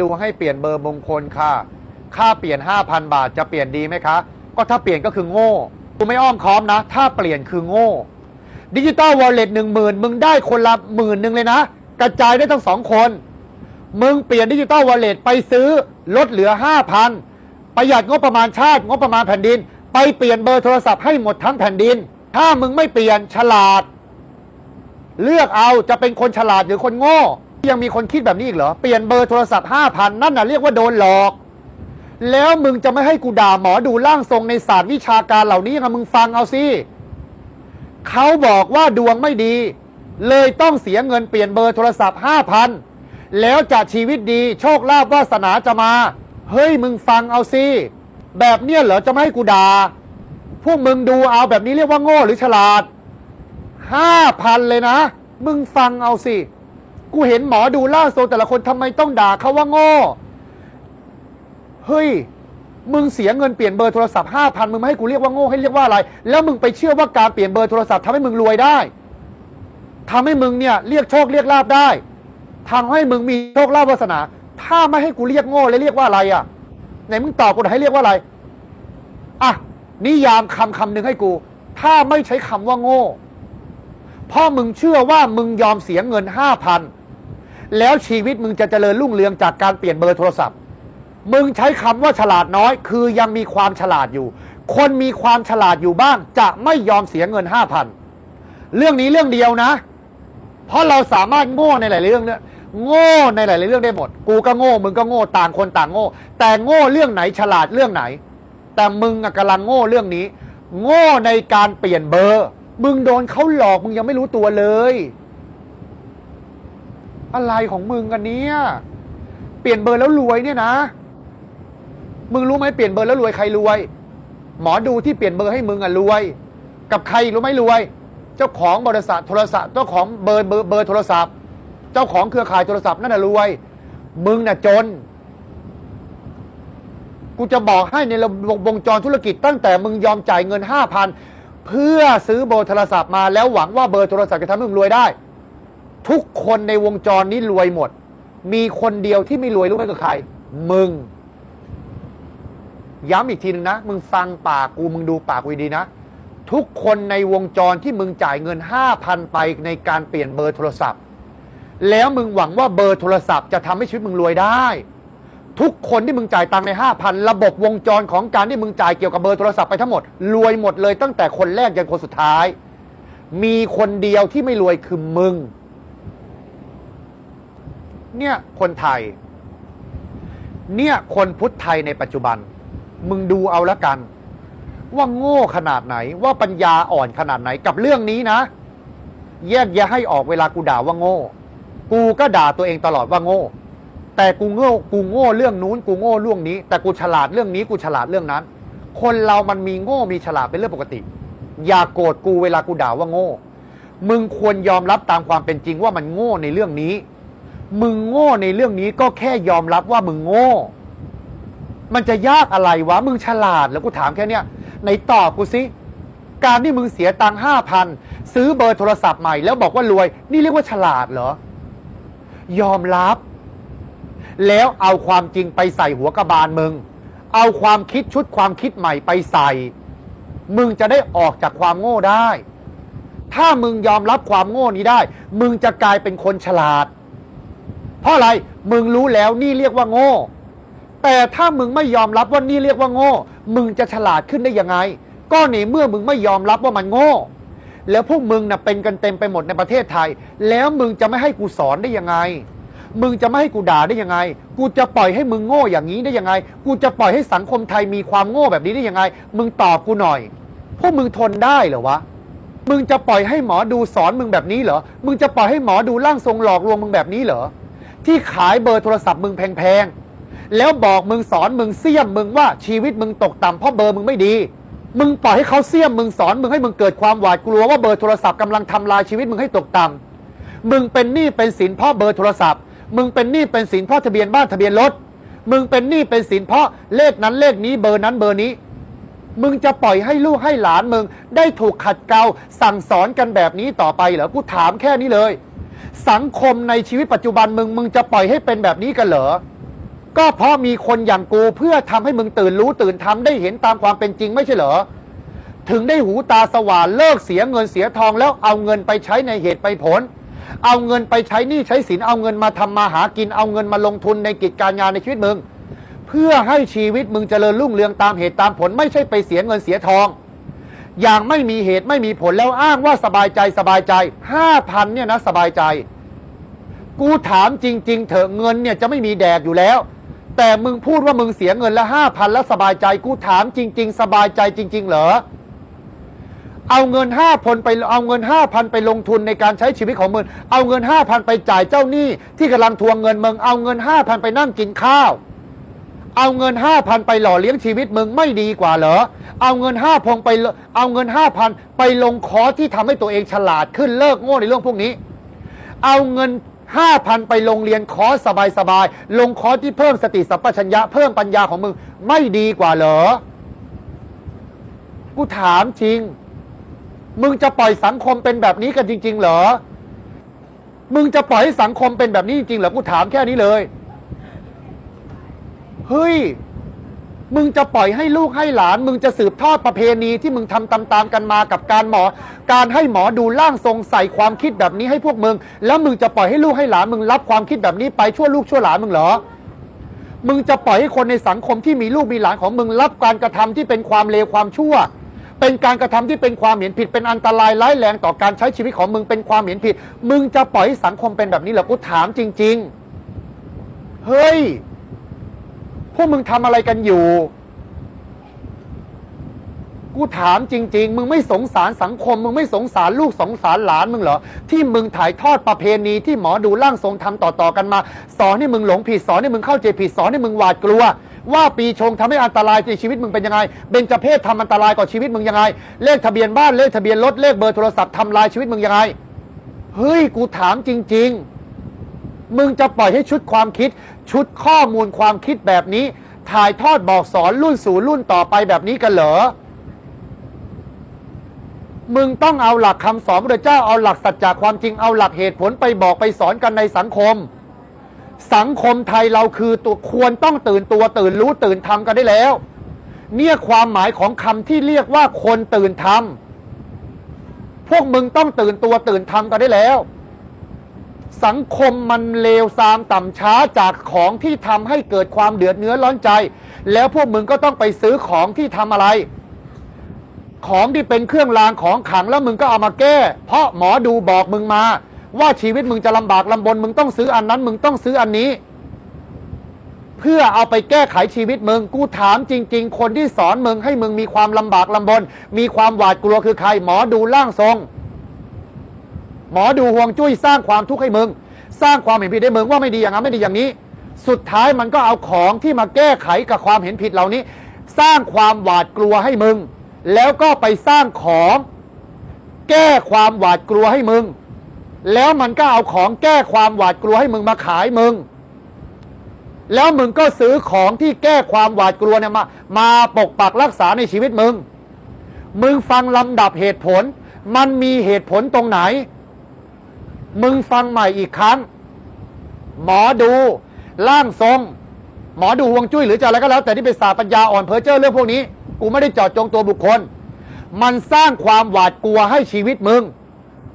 ดูให้เปลี่ยนเบอร์มงคลค่ะ ค่าเปลี่ยน 5,000 บาทจะเปลี่ยนดีไหมคะ ก็ถ้าเปลี่ยนก็คือโง่กูไม่อ้อมค้อมนะ ถ้าเปลี่ยนคือโง่ดิจิตอลวอลเล็ตหนึ่งหมื่นมึงได้คนละหมื่นหนึ่งเลยนะ กระจายได้ทั้งสองคน มึงเปลี่ยนดิจิตอลวอลเล็ตไปซื้อลดเหลือ 5,000 ประหยัดงบประมาณชาติงบประมาณแผ่นดิน ไปเปลี่ยนเบอร์โทรศัพท์ให้หมดทั้งแผ่นดิน ถ้ามึงไม่เปลี่ยนฉลาด เลือกเอาจะเป็นคนฉลาดหรือคนโง่ ยังมีคนคิดแบบนี้อีกเหรอ เปลี่ยนเบอร์โทรศัพท์5,000นั่นน่ะเรียกว่าโดนหลอก แล้วมึงจะไม่ให้กูด่าหมอดูร่างทรงในศาสตร์วิชาการเหล่านี้ยังไงมึงฟังเอาสิเขาบอกว่าดวงไม่ดี เลยต้องเสียเงินเปลี่ยนเบอร์โทรศัพท์5,000แล้วจะชีวิตดีโชคลาภวาสนาจะมา เฮ้ยมึงฟังเอาสิแบบเนี้ยเหรอจะไม่ให้กูด่าพวกมึงดูเอาแบบนี้เรียกว่าโง่หรือฉลาดห้าพันเลยนะ มึงฟังเอาสิ กูเห็นหมอดูล่าโซแต่ละคนทำไมต้องด่าเขาว่าโง่ เฮ้ย มึงเสียเงินเปลี่ยนเบอร์โทรศัพท์ห้าพันมึงไม่ให้กูเรียกว่าโง่ให้เรียกว่าอะไร แล้วมึงไปเชื่อว่าการเปลี่ยนเบอร์โทรศัพท์ทำให้มึงรวยได้ทำให้มึงเนี่ยเรียกโชคเรียกลาบได้ทำให้มึงมีโชคลาภวาสนา ถ้าไม่ให้กูเรียกโง่แล้วเรียกว่าอะไรอะไหนมึงตอบกูให้เรียกว่าอะไรอะนิยามคำคำหนึ่งให้กู ถ้าไม่ใช้คำว่าโง่เพราะมึงเชื่อว่ามึงยอมเสียเงินห้าพัน แล้วชีวิตมึงจะเจริญรุ่งเรืองจากการเปลี่ยนเบอร์โทรศัพท์ มึงใช้คำว่าฉลาดน้อย คือยังมีความฉลาดอยู่ คนมีความฉลาดอยู่บ้าง จะไม่ยอมเสียเงินห้าพันเรื่องนี้เรื่องเดียวนะ เพราะเราสามารถโง่ในหลายเรื่องเนี่ยโง่ในหลาย ๆ เรื่องได้หมด กูก็โง่ มึงก็โง่ต่างคนต่างโง่ แต่โง่เรื่องไหนฉลาดเรื่องไหน แต่มึงอะกำลังโง่เรื่องนี้ โง่ในการเปลี่ยนเบอร์ มึงโดนเขาหลอกมึงยังไม่รู้ตัวเลย อะไรของมึงกันเนี้ยเปลี่ยนเบอร์แล้วรวยเนี่ยนะ มึงรู้ไหมเปลี่ยนเบอร์แล้วรวยใครรวย หมอดูที่เปลี่ยนเบอร์ให้มึงอะรวย กับใครรู้ไหมรวย เจ้าของบริษัทโทรศัพท์เจ้าของเบอร์เบอร์เบอร์โทรศัพท์ เจ้าของเครือข่ายโทรศัพท์นั่นน่ะรวย มึงน่ะจน กูจะบอกให้ในระบบวงจรธุรกิจตั้งแต่มึงยอมจ่ายเงินห้าพันเพื่อซื้อเบอร์โทรศัพท์มาแล้วหวังว่าเบอร์โทรศัพท์จะทำให้มึงรวยได้ ทุกคนในวงจรนี้รวยหมด มีคนเดียวที่ไม่รวยรู้ไหมคือใคร มึง ย้ำอีกทีหนึ่งนะ มึงฟังปากกูมึงดูปากกูดีนะ ทุกคนในวงจรที่มึงจ่ายเงินห้าพันไปในการเปลี่ยนเบอร์โทรศัพท์ แล้วมึงหวังว่าเบอร์โทรศัพท์จะทำให้ชีวิตมึงรวยได้ ทุกคนที่มึงจ่ายตังค์ในห้าพันระบบวงจรของการที่มึงจ่ายเกี่ยวกับเบอร์โทรศัพท์ไปทั้งหมดรวยหมดเลยตั้งแต่คนแรกยันคนสุดท้าย มีคนเดียวที่ไม่รวยคือมึง เนี่ยคนไทย เนี่ยคนพุทธไทยในปัจจุบัน มึงดูเอาละกัน ว่าโง่ขนาดไหน ว่าปัญญาอ่อนขนาดไหนกับเรื่องนี้นะ แยกแยะให้ออกเวลากูด่าว่าโง่ กูก็ด่าตัวเองตลอดว่าโง่ แต่กูโง่กูโง่เรื่องนู้น กูโง่เรื่องนี้ แต่กูฉลาดเรื่องนี้กูฉลาดเรื่องนั้น คนเรามันมีโง่มีฉลาดเป็นเรื่องปกติ อย่าโกรธกูเวลากูด่าว่าโง่ มึงควรยอมรับตามความเป็นจริงว่ามันโง่ในเรื่องนี้ มึงโง่ในเรื่องนี้ก็แค่ยอมรับว่ามึงโง่ มันจะยากอะไรวะ มึงฉลาดแล้วกูถามแค่เนี้ยไหนตอบกูสิการที่มึงเสียตังค์ห้าพันซื้อเบอร์โทรศัพท์ใหม่แล้วบอกว่ารวย นี่เรียกว่าฉลาดเหรอ ยอมรับ แล้วเอาความจริงไปใส่หัวกระบาลมึง เอาความคิดชุดความคิดใหม่ไปใส่ มึงจะได้ออกจากความโง่ได้ ถ้ามึงยอมรับความโง่นี้ได้ มึงจะกลายเป็นคนฉลาด เพราะอะไรมึงรู้แล้วนี่เรียกว่าโง่ แต่ถ้ามึงไม่ยอมรับว่านี่เรียกว่าโง่ มึงจะฉลาดขึ้นได้ยังไง ก็ในเมื่อมึงไม่ยอมรับว่ามันโง่ แล้วพวกมึงน่ะเป็นกันเต็มไปหมดในประเทศไทย แล้วมึงจะไม่ให้กูสอนได้ยังไง มึงจะไม่ให้กูด่าได้ยังไง กูจะปล่อยให้มึงโง่อย่างนี้ได้ยังไง กูจะปล่อยให้สังคมไทยมีความโง่แบบนี้ได้ยังไง มึงตอบกูหน่อย พวกมึงทนได้เหรอวะมึงจะปล่อยให้หมอดูสอนมึงแบบนี้เหรอ มึงจะปล่อยให้หมอดูร่างทรงหลอกลวงมึงแบบนี้เหรอ ที่ขายเบอร์โทรศัพท์มึงแพงๆ แล้วบอกมึงสอนมึงเสี่ยมมึงว่าชีวิตมึงตกต่ำเพราะเบอร์มึงไม่ดี มึงปล่อยให้เขาเสี่ยมมึงสอนมึงให้มึงเกิดความหวาดกลัวว่าเบอร์โทรศัพท์กำลังทำลายชีวิตมึงให้ตกต่ำมึงเป็นหนี้เป็นสินเพราะเบอร์โทรศัพท์ มึงเป็นหนี้เป็นสินเพราะทะเบียนบ้านทะเบียนรถ มึงเป็นหนี้เป็นสินเพราะเลขนั้นเลขนี้เบอร์นั้นเบอร์นี้ มึงจะปล่อยให้ลูกให้หลานมึงได้ถูกขัดเกลาสั่งสอนกันแบบนี้ต่อไปเหรอกูถามแค่นี้เลย สังคมในชีวิตปัจจุบันมึง มึงจะปล่อยให้เป็นแบบนี้กันเหรอ ก็เพราะมีคนอย่างกูเพื่อทำให้มึงตื่นรู้ตื่นทำได้เห็นตามความเป็นจริงไม่ใช่เหรอ ถึงได้หูตาสว่างเลิกเสียเงินเสียทองแล้วเอาเงินไปใช้ในเหตุไปผล เอาเงินไปใช้หนี้ใช้สินเอาเงินมาทำมาหากินเอาเงินมาลงทุนในกิจการงานในชีวิตมึง เพื่อให้ชีวิตมึงเจริญรุ่งเรืองตามเหตุตามผล ไม่ใช่ไปเสียเงินเสียทอง อย่างไม่มีเหตุไม่มีผลแล้วอ้างว่าสบายใจสบายใจห้าพันเนี่ยนะสบายใจ กูถามจริง ๆ เถอะเงินเนี่ยจะไม่มีแดกอยู่แล้ว แต่มึงพูดว่ามึงเสียเงินละห้าพันแล้วสบายใจ กูถามจริง ๆ สบายใจจริง ๆ เหรอเอาเงินห้าพันไปเอาเงินห้าพันไปลงทุนในการใช้ชีวิตของมึงเอาเงินห้าพันไปจ่ายเจ้าหนี้ที่กำลังทวงเงินมึงเอาเงินห้าพันไปนั่งกินข้าว เอาเงินห้าพันไปหล่อเลี้ยงชีวิตมึงไม่ดีกว่าเหรอ เอาเงินห้าพงไปเอาเงินห้าพันไปลงคอร์สที่ทำให้ตัวเองฉลาดขึ้นเลิกโง่ในเรื่องพวกนี้ เอาเงินห้าพันไปลงเรียนคอร์สสบายๆลงคอร์สที่เพิ่มสติสัมปชัญญะเพิ่มปัญญาของมึงไม่ดีกว่าเหรอ กูถามจริง มึงจะปล่อยสังคมเป็นแบบนี้กันจริง ๆ เหรอ มึงจะปล่อยให้สังคมเป็นแบบนี้จริงๆเหรอ กูถามแค่นี้เลย เฮ้ย มึงจะปล่อยให้ลูกให้หลาน มึงจะสืบทอดประเพณีที่มึงทำตามๆกันมากับการหมอ การให้หมอดูร่างทรงใส่ความคิดแบบนี้ให้พวกมึง แล้วมึงจะปล่อยให้ลูกให้หลาน มึงรับความคิดแบบนี้ไปชั่วลูกชั่วหลานมึงเหรอมึงจะปล่อยให้คนในสังคมที่มีลูกมีหลานของมึงรับการกระทำที่เป็นความเลวความชั่ว เป็นการกระทำที่เป็นความเห็นผิด เป็นอันตรายร้ายแรงต่อการใช้ชีวิตของมึงเป็นความเห็นผิด มึงจะปล่อยให้สังคมเป็นแบบนี้เหรอกูถามจริง ๆ เฮ้ย วกมึงทำอะไรกันอยู่ กูถามจริง ๆ มึงไม่สงสารสังคม มึงไม่สงสารลูกสงสารหลานมึงเหรอ ที่มึงถ่ายทอดประเพณีที่หมอดูร่างทรงทำต่อๆกันมา สอนให้มึงหลงผิดสอนให้มึงเข้าใจผิดสอนให้มึงหวาดกลัว ว่าปีชงทำให้อันตรายในชีวิตมึงเป็นยังไงเบญจเพศทำอันตรายกับชีวิตมึงยังไง เลขทะเบียนบ้านเลขทะเบียนรถเลขเบอร์โทรศัพท์ทำลายชีวิตมึงยังไงเฮ้ยกูถามจริง ๆ มึงจะปล่อยให้ชุดความคิด ชุดข้อมูลความคิดแบบนี้ ถ่ายทอดบอกสอนรุ่นสู่รุ่นต่อไปแบบนี้กันเหรอ มึงต้องเอาหลักคำสอนพระเจ้าเอาหลักสัจจะความจริงเอาหลักเหตุผลไปบอกไปสอนกันในสังคม สังคมไทยเราคือตัวควรต้องตื่นตัวตื่นรู้ตื่นทำกันได้แล้ว เนี่ยความหมายของคำที่เรียกว่าคนตื่นทำพวกมึงต้องตื่นตัวตื่นทำกันได้แล้ว สังคมมันเลวทรามต่ำช้าจากของที่ทำให้เกิดความเดือดเนื้อร้อนใจ แล้วพวกมึงก็ต้องไปซื้อของที่ทำอะไร ของที่เป็นเครื่องรางของขลังแล้วมึงก็เอามาแก้ เพราะหมอดูบอกมึงมา ว่าชีวิตมึงจะลำบากลำบน มึงต้องซื้ออันนั้น มึงต้องซื้ออันนี้ เพื่อเอาไปแก้ไขชีวิตมึงกูถามจริง ๆ คนที่สอนมึงให้มึงมีความลำบากลำบน มีความหวาดกลัวคือใครหมอดูร่างทรง หมอดูห่วงจุ้ยสร้างความทุกข์ให้มึง สร้างความเห็นผิดให้มึงว่าไม่ดีอย่างนั้นไม่ดีอย่างนี้ สุดท้ายมันก็เอาของที่มาแก้ไขกับความเห็นผิดเหล่านี้ สร้างความหวาดกลัวให้มึง แล้วก็ไปสร้างของ แก้ความหวาดกลัวให้มึง แล้วมันก็เอาของแก้ความหวาดกลัวให้มึงมาขายมึงแล้วมึงก็ซื้อของที่แก้ความหวาดกลัวเนี่ยมามาปกปักรักษาในชีวิตมึง มึงฟังลำดับเหตุผล มันมีเหตุผลตรงไหน มึงฟังใหม่อีกครั้ง หมอดูร่างทรง หมอดูวงจุ้ยหรือจะอะไรก็แล้ว แต่ที่เป็นศาสตร์ปัญญาอ่อนเพอเจอร์เรื่องพวกนี้ กูไม่ได้เจาะจงตัวบุคคล มันสร้างความหวาดกลัวให้ชีวิตมึง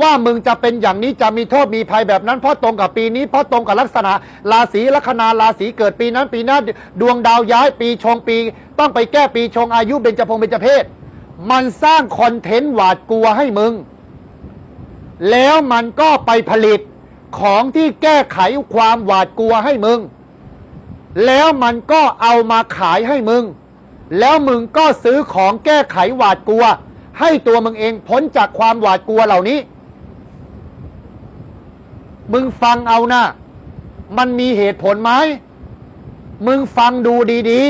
ว่ามึงจะเป็นอย่างนี้จะมีโทษมีภัยแบบนั้น เพราะตรงกับปีนี้เพราะตรงกับลักษณะ ราศีลัคนาราศีเกิดปีนั้นปีหน้าดวงดาวย้ายปีชงปี ต้องไปแก้ปีชงอายุเบญจพงษ์เบญจเพศมันสร้างคอนเทนต์หวาดกลัวให้มึง แล้วมันก็ไปผลิตของที่แก้ไขความหวาดกลัวให้มึง แล้วมันก็เอามาขายให้มึง แล้วมึงก็ซื้อของแก้ไขหวาดกลัว ให้ตัวมึงเองพ้นจากความหวาดกลัวเหล่านี้ มึงฟังเอานะมันมีเหตุผลไหม มึงฟังดูดี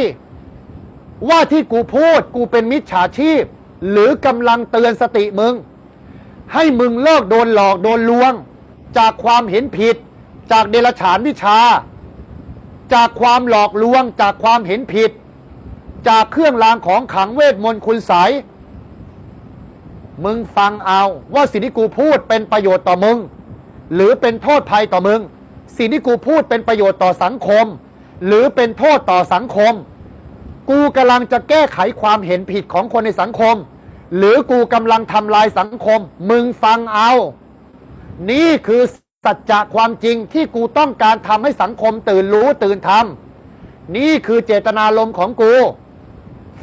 ๆ ว่าที่กูพูดกูเป็นมิจฉาชีพ หรือกำลังเตือนสติมึง ให้มึงเลิกโดนหลอกโดนลวง จากความเห็นผิด จากเดรัจฉานวิชา จากความหลอกลวง จากความเห็นผิด จากเครื่องรางของขังเวทมนต์คุณใสยมึงฟังเอาว่าสิ่งที่กูพูดเป็นประโยชน์ต่อมึง หรือเป็นโทษภัยต่อมึง สิ่งที่กูพูดเป็นประโยชน์ต่อสังคม หรือเป็นโทษต่อสังคม กูกำลังจะแก้ไขความเห็นผิดของคนในสังคม หรือกูกำลังทำลายสังคม มึงฟังเอา นี่คือสัจจะความจริงที่กูต้องการทำให้สังคมตื่นรู้ตื่นทำนี่คือเจตนารมณ์ของกู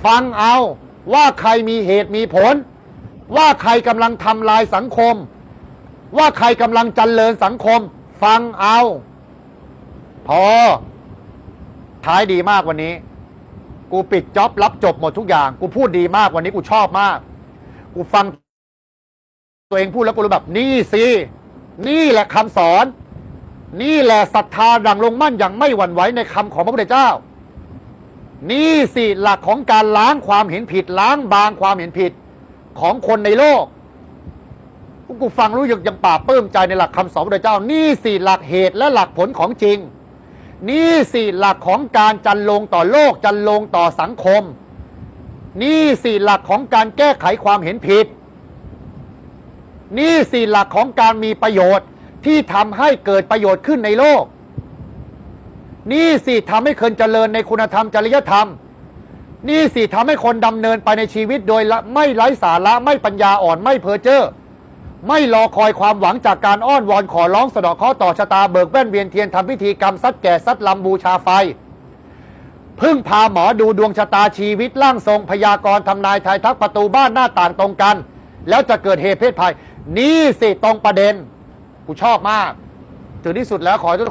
ฟังเอาว่าใครมีเหตุมีผล ว่าใครกำลังทำลายสังคม ว่าใครกำลังจันเริญสังคม ฟังเอา พอ ท้ายดีมากวันนี้ กูปิดจ็อบรับจบหมดทุกอย่าง กูพูดดีมากวันนี้กูชอบมาก กูฟัง ตัวเองพูดแล้วกูรู้แบบนี่สินี่แหละคำสอน นี่แหละศรัทธาดังลงมั่นอย่างไม่หวั่นไหวในคำของพระพุทธเจ้า นี่สิหลักของการล้างความเห็นผิด ล้างบางความเห็นผิดของคนในโลกกูฟังรู้ยังยังปราบปลื้มใจในหลักคำสอนพระพุทธเจ้า นี่สิหลักเหตุและหลักผลของจริง นี่สิหลักของการจันลงต่อโลกจันลงต่อสังคม นี่สิหลักของการแก้ไขความเห็นผิด นี่สิหลักของการมีประโยชน์ที่ทำให้เกิดประโยชน์ขึ้นในโลก นี่สิทำให้คนเจริญในคุณธรรมจริยธรรม นี่สิทำให้คนดำเนินไปในชีวิตโดยละไม่ไร้สาระไม่ปัญญาอ่อนไม่เพ้อเจ้อไม่รอคอยความหวังจากการอ้อนวอนขอร้องสะเดาะเคราะห์ต่อชะตาเบิกแว่นเวียนเทียนทำพิธีกรรมซัดแก่ซัดลำบูชาไฟ พึ่งพาหมอดูดวงชะตาชีวิตร่างทรงพยากรณ์ทำนายทายทักประตูบ้านหน้าต่างตรงกัน แล้วจะเกิดเหตุเพศภัย นี่สิตรงประเด็น กูชอบมาก ถึงที่สุดแล้วขอให้ทุก